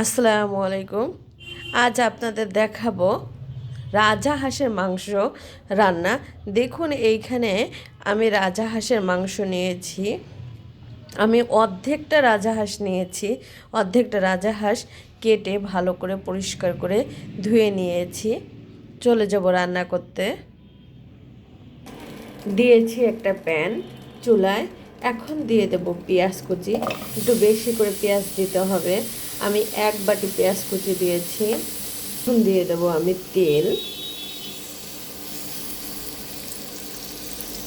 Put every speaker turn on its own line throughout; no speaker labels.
আসসালামু আলাইকুম। আজ আপনাদের দেখাবো রাজা হাঁসের মাংস রান্না। দেখুন, এইখানে আমি রাজা হাঁসের মাংস নিয়েছি। আমি অর্ধেকটা রাজা হাঁস নিয়েছি। অর্ধেকটা রাজা হাঁস কেটে ভালো করে পরিষ্কার করে ধুয়ে নিয়েছি। চলে যাব রান্না করতে। দিয়েছি একটা প্যান চুলায়। এখন দিয়ে দেব পেঁয়াজ কুচি। একটু বেশি করে পেঁয়াজ দিতে হবে। আমি এক বাটি পেঁয়াজ কুচি দিয়েছি। দিয়ে দেবো আমি তেল।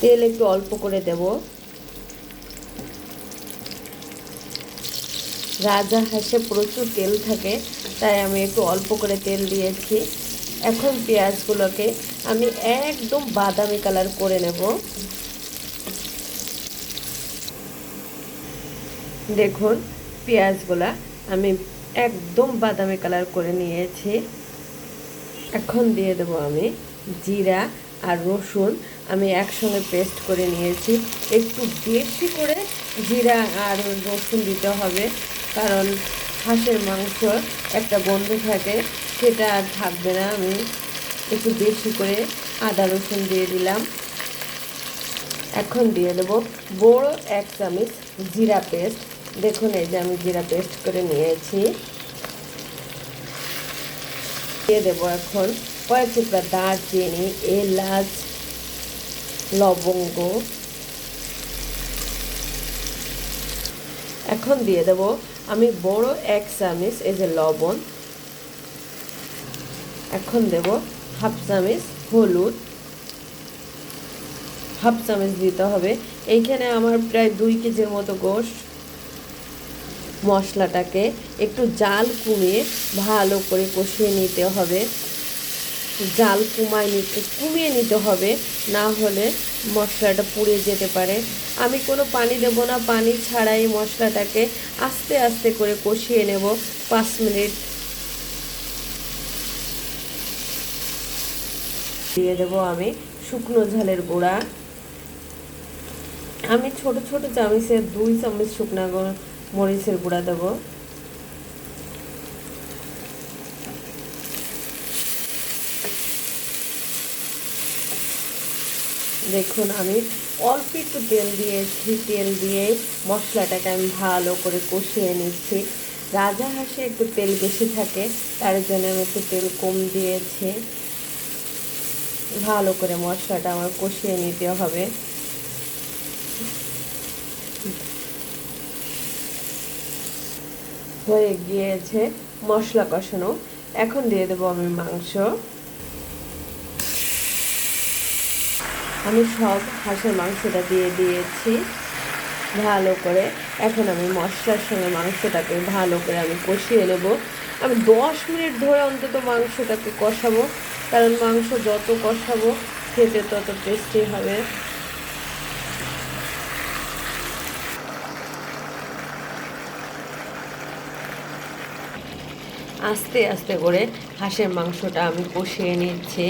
তেল একটু অল্প করে দেব। রাজা হাঁসে প্রচুর তেল থাকে, তাই আমি একটু অল্প করে তেল দিয়েছি। এখন পেঁয়াজগুলোকে আমি একদম বাদামি কালার করে নেব। দেখুন, পেঁয়াজগুলা আমি একদম বাদামি কালার করে নিয়েছি। এখন দিয়ে দেব আমি জিরা আর রসুন। আমি একসঙ্গে পেস্ট করে নিয়েছি। একটু বেশি করে জিরা আর রসুন দিতে হবে, কারণ হাঁসের মাংস একটা গন্ধ থাকে, সেটা আর থাকবে না। আমি একটু বেশি করে আদা রসুন দিয়ে দিলাম। এখন দিয়ে দেব বড় এক চামচ জিরা পেস্ট। দেখুন, এই যে আমি জিরা পেস্ট করে নিয়েছি। দিয়ে দেবো এখন কয়েক টুকরা দারচিনি, এলাচ, লবঙ্গ। এখন দিয়ে দেব আমি বড় এক চামচ এই যে লবণ। এখন দেব হাফ চামচ হলুদ। হাফ চামচ দিতে হবে। এইখানে আমার প্রায় দুই কেজির মতো গোশ মশলাটাকে একটু জাল কমিয়ে ভালো করে কষিয়ে নিতে হবে। জাল কমায় নিতে, কমিয়ে নিতে হবে, না হলে মশলাটা পুড়ে যেতে পারে। আমি কোনো পানি দেব না, পানি ছাড়াই মশলাটাকে আস্তে আস্তে করে কষিয়ে নেব পাঁচ মিনিট। দিয়ে দেব আমি শুকনো ঝালের গুঁড়া। আমি ছোট ছোট চামচের দুই চামচ শুকনো মরিচের গুঁড়া দেব। দেখুন, আমি অল্প একটু তেল দিয়েছি, তেল দিয়ে মশলাটাকে আমি ভালো করে কষিয়ে নিচ্ছি। রাজা হাঁসে একটু তেল বেশি থাকে, তার জন্য আমি একটু তেল কম দিয়েছি। ভালো করে মশলাটা আমার কষিয়ে নিতে হবে। হয়ে গিয়েছে মশলা কষানো। এখন দিয়ে দেবো আমি মাংস। আমি সব হাঁসের মাংসটা দিয়ে দিয়েছি ভালো করে। এখন আমি মশলার সঙ্গে মাংসটাকে ভালো করে আমি কষিয়ে নেব। আমি দশ মিনিট ধরে অন্তত মাংসটাকে কষাবো, কারণ মাংস যত কষাবো খেতে তত টেস্টি হবে। আস্তে আস্তে করে হাঁসের মাংসটা আমি কষিয়ে নিচ্ছি।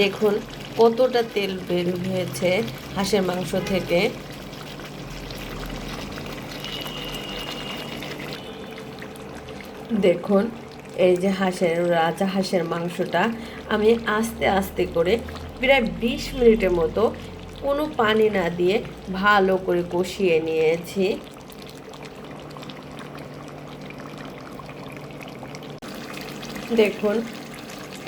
দেখুন, কতটা তেল বের হয়েছে হাঁসের মাংস থেকে। দেখুন, এই যে হাঁসের, রাজা হাঁসের মাংসটা, আমি আস্তে আস্তে করে প্রায় বিশ মিনিটের মতো কোনো পানি না দিয়ে ভালো করে কষিয়ে নিয়েছি। দেখুন,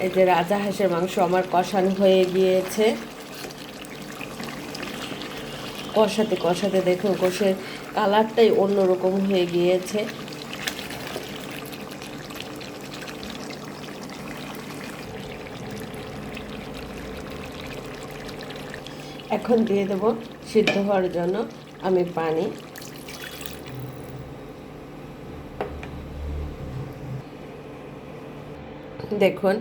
এই যে রাজা হাঁসের মাংস আমার কষানো হয়ে গিয়েছে। কষাতে কষাতে দেখুন, কষে কালারটাই অন্যরকম হয়ে গিয়েছে। এখন দিয়ে দেব সিদ্ধ হওয়ার জন্য আমি পানি। দেখুন,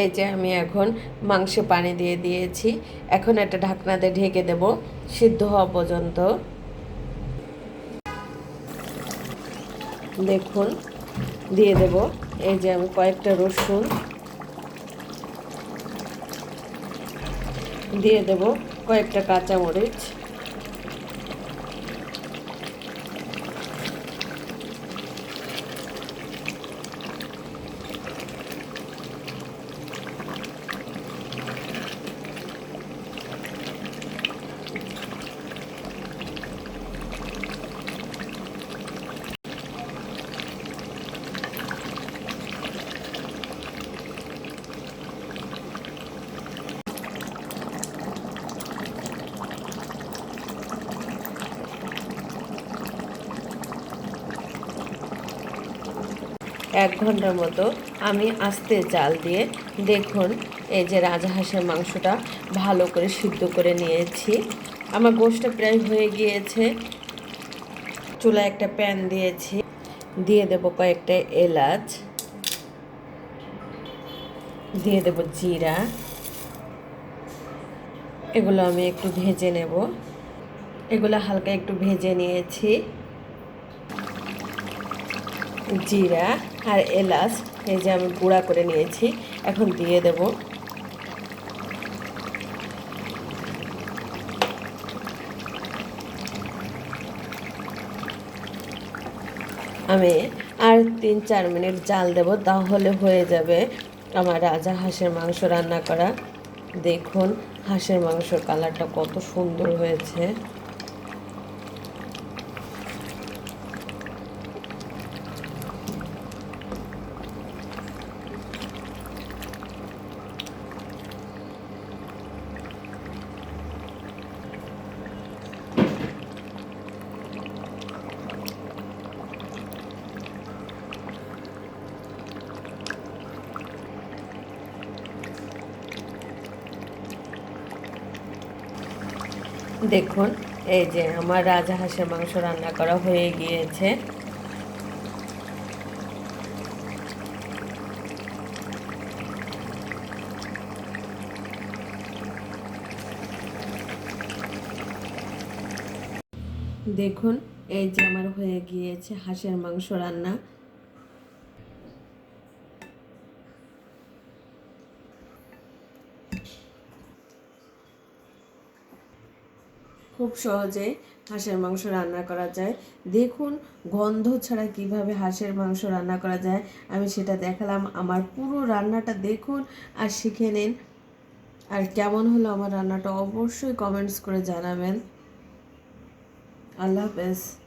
এই যে আমি এখন মাংসে পানি দিয়ে দিয়েছি। এখন একটা ঢাকনা দিয়ে ঢেকে দেব, সিদ্ধ হওয়া পর্যন্ত। দেখুন, দিয়ে দেব, এই যে আমি কয়েকটা রসুন। দিয়ে দেব কয়েকটা কাঁচামরিচ। এক ঘণ্টার মতো আমি আস্তে জাল দিয়ে দেখুন, এই যে রাজহাঁসের মাংসটা ভালো করে সিদ্ধ করে নিয়েছি। আমার গোষ্ঠটা প্রায় হয়ে গিয়েছে। চুলায় একটা প্যান দিয়েছি। দিয়ে দেবো কয়েকটা এলাচ। দিয়ে দেবো জিরা। এগুলো আমি একটু ভেজে নেব। এগুলো হালকা একটু ভেজে নিয়েছি। জিরা। আর এলাচ এই যে আমি গুঁড়া করে নিয়েছি, এখন দিয়ে দেব। আমি আর তিন চার মিনিট জাল দেব, তাহলে হয়ে যাবে আমার রাজা হাঁসের মাংস রান্না করা। দেখুন হাঁসের মাংসর কালারটা কত সুন্দর হয়েছে। দেখুন, এই যে আমার রাজা হাঁসের মাংস রান্না করা হয়ে গিয়েছে। দেখুন, এই যে আমার হয়ে গিয়েছে হাঁসের মাংস রান্না। খুব সহজে হাঁসের মাংস রান্না করা যায়। দেখুন, গন্ধ ছাড়া কীভাবে হাঁসের মাংস রান্না করা যায়, আমি সেটা দেখালাম। আমার পুরো রান্নাটা দেখুন আর শিখে নিন। আর কেমন হলো আমার রান্নাটা অবশ্যই কমেন্টস করে জানাবেন। আল্লাহ হাফেজ।